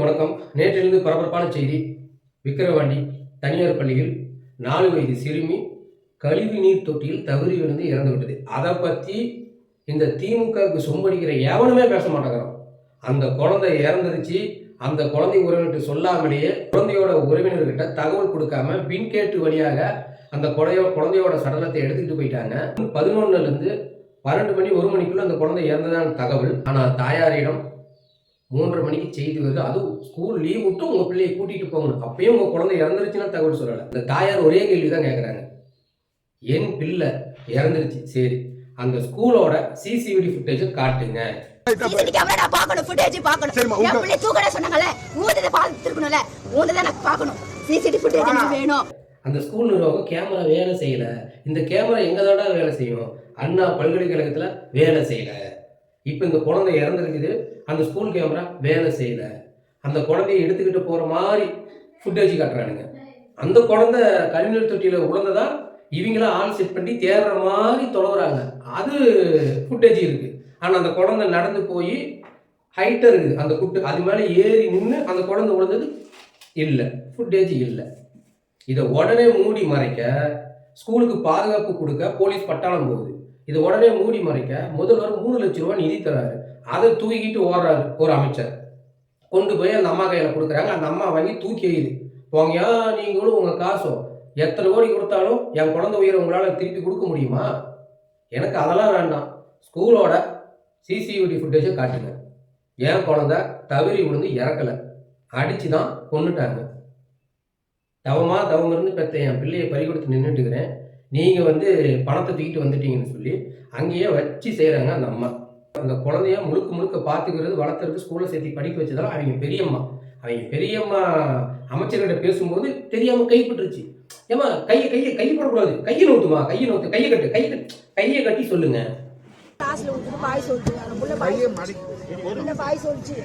அனைவருக்கும் வணக்கம். நேற்றிலிருந்து பரபரப்பான செய்தி. விக்கிரவாண்டி தனியார் பள்ளியில் நாலு வயது சிறுமி கழிவு நீர் தொட்டியில் தவறி விழுந்து இறந்து விட்டது. அதை பற்றி இந்த திமுகவுக்கு சொம்படிக்கிற எவனுமே பேச மாட்டேங்கிறான். அந்த குழந்தை இறந்துருச்சு. அந்த குழந்தை உறவினர்கிட்ட சொல்லாமலேயே குழந்தையோட உறவினர்கிட்ட தகவல் கொடுக்காம பின்கேட்டு வழியாக அந்த குழையோ குழந்தையோட சடலத்தை எடுத்துக்கிட்டு போயிட்டாங்க. பதினொன்னுலேருந்து பன்னெண்டு மணி ஒரு மணிக்குள்ளே அந்த குழந்தை இறந்ததான தகவல். ஆனால் தாயாரிடம் மூன்றரை மணிக்கு செய்தி வருது அதுவும் ஸ்கூல் லீவ் விட்டு உங்கள் பிள்ளையை கூட்டிகிட்டு போகணும் அப்பயும் உங்கள் குழந்தை இறந்துருச்சுன்னா தகவல் சொல்லலை. இந்த தாயார் ஒரே கேள்வி தான் கேட்குறாங்க என் பிள்ளை இறந்துருச்சு. சரி அந்த ஸ்கூலோட சிசிடிவி ஃபுட்டேஜை காட்டுங்க. பார்க்கணும் ஃபுட்டேஜ் பார்க்கணும். சரிம்மா, என் உங்க- பிள்ளை தூக்கட சொன்னாங்கல்ல ஊந்ததை பார்த்துருக்கணும்ல ஊந்ததை எனக்கு பார்க்கணும். சிசிடி ஃபுட்டேஜ் எனக்கு வேணும். அந்த ஸ்கூல் நிர்வாகம் கேமரா வேலை செய்யல. இந்த கேமரா எங்க வேலை செய்யும்? அண்ணா பல்கலைக்கழகத்துல வேலை செய்யல. இப்போ இந்த குழந்தை இறந்துருக்குது அந்த ஸ்கூல் கேமரா வேலை செய்யல. அந்த குழந்தைய எடுத்துக்கிட்டு போகிற மாதிரி ஃபுட்டேஜ் காட்டுறானுங்க. அந்த குழந்தை கழிவுநீர் தொட்டியில் உழந்ததான் இவங்களாம் ஆள் செட் பண்ணி தேடுற மாதிரி தொலைவுறாங்க. அது ஃபுட்டேஜ் இருக்குது ஆனால் அந்த குழந்தை நடந்து போய் ஹைட்டாக இருக்குது அந்த குட்டு அது மேலே ஏறி நின்று அந்த குழந்தை உழந்தது இல்லை. ஃபுட்டேஜ் இல்லை. இதை உடனே மூடி மறைக்க ஸ்கூலுக்கு பாதுகாப்பு கொடுக்க போலீஸ் பட்டாளம் போகுது. இது உடனே மூடி மறைக்க முதல்வர் மூணு லட்ச ரூபா நிதி தராரு. அதை தூக்கிட்டு ஓடுறாரு ஒரு அமைச்சர். கொண்டு போய் அந்த அம்மா கையில் கொடுக்குறாங்க. அந்த அம்மா வாங்கி தூக்கி எறியுது. போங்கயா நீங்களும் உங்கள் காசும் எத்தனை கோடி கொடுத்தாலும் என் குழந்தை உயிரை உங்களால் திருப்பி கொடுக்க முடியுமா? எனக்கு அதெல்லாம் வேண்டாம். ஸ்கூலோட சிசிடிவி ஃபுட்டேஜை காட்டுங்க. என் குழந்தை தவறி விழுந்து இறக்கலை. அடித்து தான் கொன்னுட்டாங்க. தவமா தவம் இருந்து பெற்ற என் பிள்ளையை பறி கொடுத்து நின்றுட்டுக்கிறேன் நீங்கள் வந்து பணத்தை தூக்கிட்டு வந்துட்டீங்கன்னு சொல்லி அங்கேயே வச்சு செய்கிறாங்க அந்த அம்மா. அந்த குழந்தைய முழுக்க முழுக்க பார்த்துக்கிறது வளர்த்துறது ஸ்கூலில் சேர்த்து படிக்க வச்சதெல்லாம் அவங்க பெரியம்மா. அவங்க பெரியம்மா அமைச்சர்கிட்ட பேசும்போது தெரியாமல் கைப்பற்றுச்சு ஏமா கையை கையை கையை போடக்கூடாது. கையை நோத்துமா? கையை நோத்து கையை கட்டு கையை கட்டு கையை கட்டி சொல்லுங்க. கிளாஸ்ல வந்து பாய் மடி புள்ள பாய் சொல்லிச்சு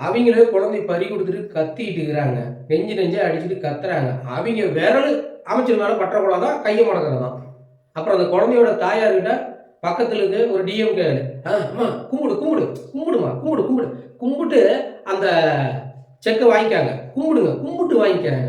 அவங்களே குழந்தை பறி கொடுத்துட்டு கத்திட்டு இருக்கிறாங்க நெஞ்சு நெஞ்சு அடிச்சுட்டு கத்துறாங்க அவங்க விரல் அமைச்சர் மேலே பற்றக்கூடாதான் கையை மடக்கிறதான் அப்புறம் அந்த குழந்தையோட தாயார்கிட்ட பக்கத்துல இருந்து ஒரு டிஎம்கே அம்மா கும்பிடு கும்பிடு கும்பிடுமா கும்பிடு கும்பிடு கும்பிட்டு அந்த செக்கை வாங்கிக்காங்க கும்பிடுங்க கும்பிட்டு வாங்கிக்காங்க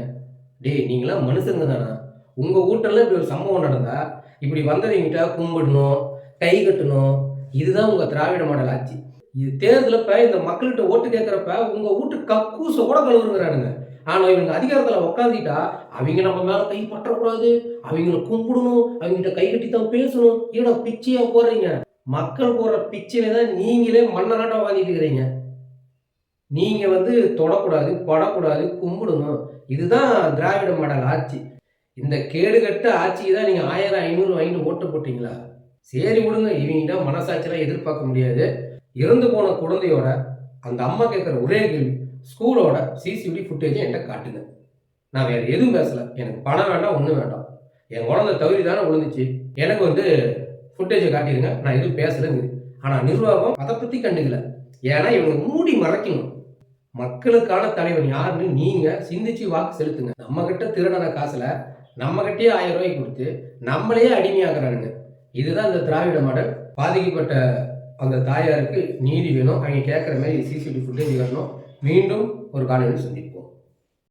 டேய் நீங்களாம் மனுஷங்க தானா உங்கள் வீட்டில் இப்படி ஒரு சம்பவம் நடந்தா இப்படி வந்தவங்கிட்ட கும்பிடணும் கை கட்டணும். இதுதான் உங்கள் திராவிட மாடல் ஆட்சி. இது தேர்தலப்ப இந்த மக்கள்கிட்ட ஓட்டு கேட்குறப்ப உங்கள் வீட்டு கக்கூசை கூட கழுவுறானுங்க ஆனால் இவங்க அதிகாரத்தில் உக்காந்துட்டா அவங்க நம்ம மேலே கை பற்றக்கூடாது. அவங்கள கும்பிடணும். அவங்ககிட்ட கை கட்டி தான் பேசணும். ஏடா பிச்சையாக போடுறீங்க மக்கள் போடுற பிச்சையில தான் நீங்களே மன்னராட்டம் வாங்கிட்டு இருக்கிறீங்க. நீங்க வந்து தொடக்கூடாது படக்கூடாது கும்பிடணும். இதுதான் திராவிட மாடல் ஆட்சி. இந்த கேடுகட்ட ஆட்சிக்கு தான் நீங்கள் ஆயிரம் ஐநூறு வாங்கிட்டு ஓட்டு போட்டீங்களா? சரி விடுங்க இவங்கிட்ட மனசாட்சியெல்லாம் எதிர்பார்க்க முடியாது. இறந்து போன குழந்தையோட அந்த அம்மா கேட்குற ஒரே கேள்வி ஸ்கூலோட சிசிடிவி ஃபுட்டேஜை என்கிட்ட காட்டுங்க. நான் வேறு எதுவும் பேசலை. எனக்கு பணம் வேண்டாம் ஒன்றும் வேண்டாம். என் குழந்தை தவறி தானே விழுந்துச்சு. எனக்கு வந்து ஃபுட்டேஜை காட்டிடுங்க. நான் எதுவும் பேசலைங்குது. ஆனால் நிர்வாகம் அதை பற்றி கண்டுக்கல. ஏன்னா இவங்க மூடி மறைக்கணும். மக்களுக்கான தலைவன் யாருன்னு நீங்கள் சிந்திச்சு வாக்கு செலுத்துங்க. நம்மக்கிட்ட திருடன காசில் நம்மக்கிட்டே ஆயிரம் ரூபாய் கொடுத்து நம்மளையே அடிமையாக்குறானுங்க. இதுதான் இந்த திராவிட மாடல். பாதிக்கப்பட்ட அந்த தாயாருக்கு நீதி வேணும். அவங்க கேட்குற மாதிரி சிசிடிவி ஃபுட்டேஜ் வரணும். மீண்டும் ஒரு காணொலி சந்திப்போம்.